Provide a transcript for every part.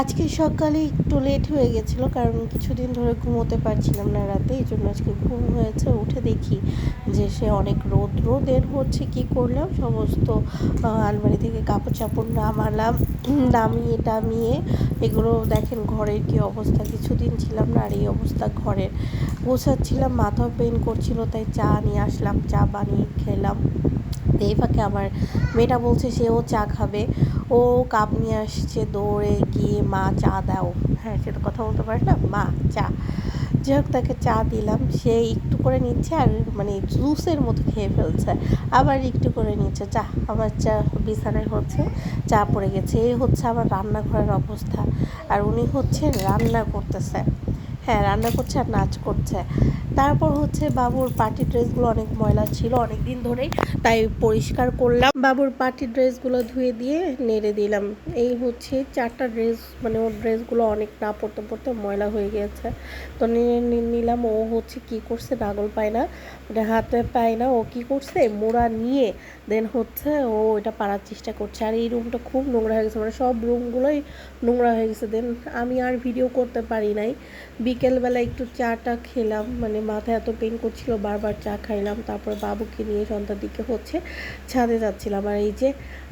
আজকে সকালে একটু লেট হয়ে গেছিল, কারণ কিছুদিন ধরে ঘুমোতে পারছিলাম না রাতে, এই জন্য আজকে ঘুম হয়েছে। উঠে দেখি যে সে অনেক রোদ, রোদের হচ্ছে, কি করলাম? সমস্ত আলমারি থেকে কাপড় চাপড় নামালাম, নামিয়ে টামিয়ে, এগুলো দেখেন ঘরের কি অবস্থা, কিছুদিন ছিলাম না, আর এই অবস্থা ঘরের। গোছাচ্ছিলাম মাথা পেন করছিল, তাই চা নিয়ে আসলাম, চা বানিয়ে খেলাম। এই ফাঁকে আমার মেয়েটা বলছে, সেও চা খাবে। ও কাপ নিয়ে আসছে দৌড়ে গিয়ে মা চা দাও। হ্যাঁ সে তো কথা বলতে পারে না। মা, চা। যাই হোক, তাকে চা দিলাম। সে একটু করে নিচ্ছে আর মানে জুসের মতো খেয়ে ফেলছে। আবার একটু করে নিচ্ছে। চা আমার চা বিছানায় হচ্ছে, চা পড়ে গেছে। এই হচ্ছে আমার রান্নাঘরের অবস্থা। আর উনি হচ্ছে রান্না করতেছে। হ্যাঁ রান্না করছে আর নাচ করছে। তারপর হচ্ছে বাবুর পার্টি ড্রেসগুলো অনেক ময়লা ছিল অনেক দিন ধরেই, তাই পরিষ্কার করলাম। বাবুর পার্টি ড্রেসগুলো ধুয়ে দিয়ে নেড়ে দিলাম। এই হচ্ছে চারটা ড্রেস মানে ওর ড্রেসগুলো অনেক না পড়তে পড়তে ময়লা হয়ে গিয়েছে তো নিলাম, ও হচ্ছে কি করছে নাগল পায় না ওটা হাতে পায় না, ও কি করছে? মোড়া নিয়ে দেন হচ্ছে ও এটা পারার চেষ্টা করছে। আর এই রুমটা খুব নোংরা হয়ে গেছে মানে সব রুমগুলোই নোংরা হয়ে গেছে। দেন আমি আর ভিডিও করতে পারি নাই। বিকেলবেলা একটু চাটা খেলাম মানে মাথা এত পেন করছিল, বারবার চা খাইলাম, তারপর বাবুকে নিয়ে সন্ধ্যার দিকে হচ্ছে ছাদে যাচ্ছিলাম। আর এই যে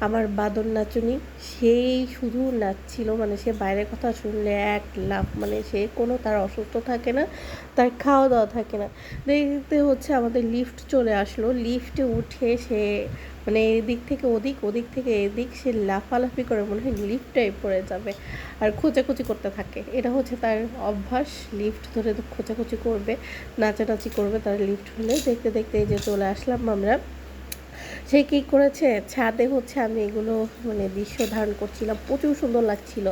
আমার বাদর নাচুনি, সেই শুধু নাচছিল মানে সে বাইরের কথা শুনলে এক লাভ মানে সে কোনো তার অসুস্থ থাকে না, তার খাওয়া দাওয়া থাকে না। দেখতে হচ্ছে আমাদের লিফট চলে আসলো। লিফটে উঠে সে মানে এদিক থেকে ওদিক ওদিক থেকে এদিক সে লাফালাফি করে মনে হয় লিফটটাই পড়ে যাবে আর খোঁচাখুচি করতে থাকে। এটা হচ্ছে তার অভ্যাস, লিফট ধরে খোঁচাখুচি করবে, নাচানাচি করবে তার লিফট হলে। দেখতে দেখতে এই যে চলে আসলাম আমরা। সে কী করেছে? ছাদে হচ্ছে আমি এগুলো মানে দৃশ্য ধারণ করছিলাম। প্রচুর সুন্দর লাগছিল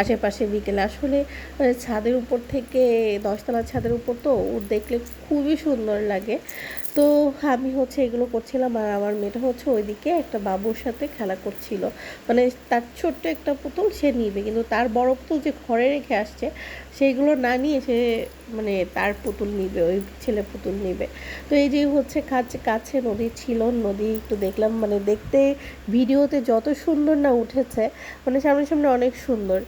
আশেপাশে বিকেলে। আসলে ছাদের উপর থেকে দশতলা ছাদের উপর তো ও দেখলে খুবই সুন্দর লাগে। তো আমি হচ্ছে এগুলো করছিলাম আর আমার মেয়েটা হচ্ছে ওইদিকে একটা বাবুর সাথে খেলা করছিল। মানে তার ছোট্ট একটা পুতুল সে নিবে, কিন্তু তার বড় পুতুল যে ঘরে রেখে আসছে, সেইগুলো না নিয়ে সে মানে তার পুতুল নিবে, ওই ছেলে পুতুল নিবে। তো এই যে হচ্ছে কাছে কাছে নদী ছিল, নদী একটু দেখলাম মানে দেখতে ভিডিওতে যত সুন্দর না উঠেছে মানে সামনে সামনে অনেক সুন্দর।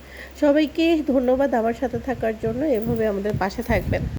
সবাইকে ধন্যবাদ আমার সাথে থাকার জন্য, এভাবে আমাদের পাশে থাকবেন।